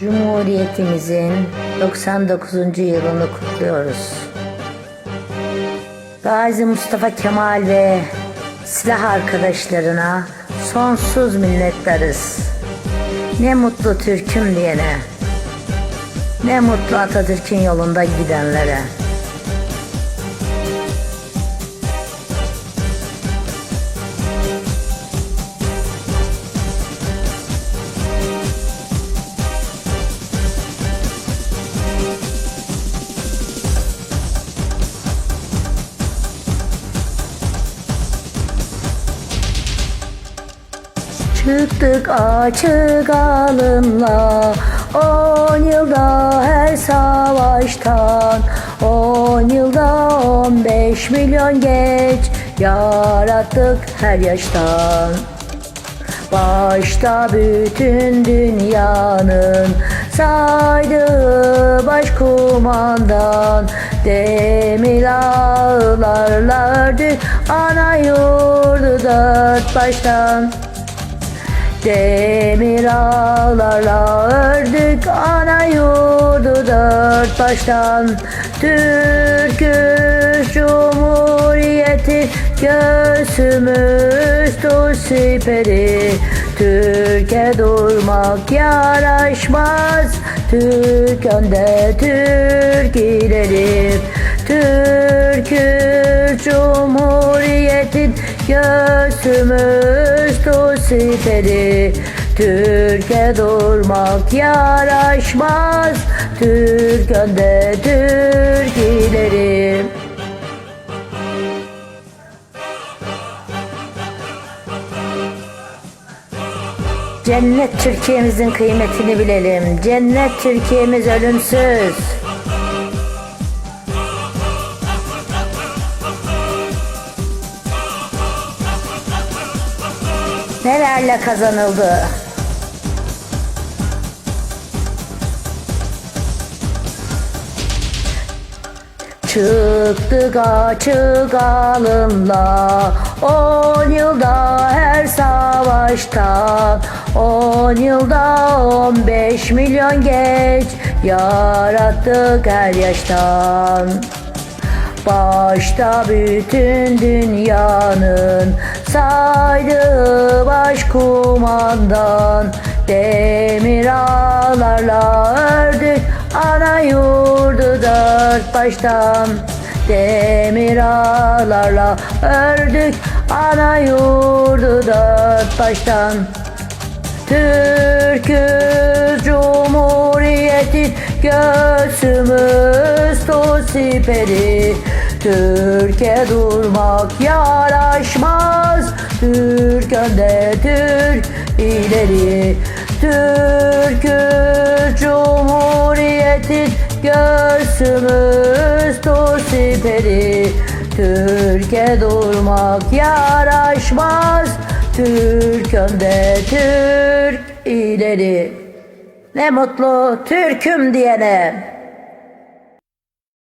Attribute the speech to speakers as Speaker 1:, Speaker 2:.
Speaker 1: Cumhuriyetimizin 99. yılını kutluyoruz. Gazi Mustafa Kemal ve silah arkadaşlarına sonsuz minnettarız. Ne mutlu Türk'üm diyene, ne mutlu Atatürk'ün yolunda gidenlere. Çıktık açık alınla On yılda her savaştan. On yılda on beş milyon geç Yarattık her yaştan. Başta bütün dünyanın saydığı başkumandan. Demir ağlarla ördük ana yurdu dört baştan Demir ağlarla ördük ana yurdu dört baştan. Türk'üz Cumhuriyeti göğsümüz tuz siperi. Türkiye durmak yaraşmaz. Türk önde Türk ileri. Türk'üz Cumhuriyetin göğsümüz tuz siperi Türkiye durmak yaraşmaz Türk önde Türk ileri Cennet Türkiye'mizin kıymetini bilelim. Cennet Türkiye'miz ölümsüz. Nelerle kazanıldı? Çıktık açık alınla On yılda her savaştan On yılda on beş milyon geç Yarattık her yaştan. Başta bütün dünyanın saydığı başkumandan Demir ağlarla ördük ana yurdu dört baştan. Demir ağlarla ördük ana yurdu dört baştan. Türk'üz Cumhuriyeti göğsümüz tuz siperi Türkiye durmak yaraşmaz Türk önde Türk ileri Türk'üz Cumhuriyeti göğsümüz tuz siperi. Türkiye durmak yaraşmaz Türk önde Türk ileri Ne mutlu Türk'üm diyene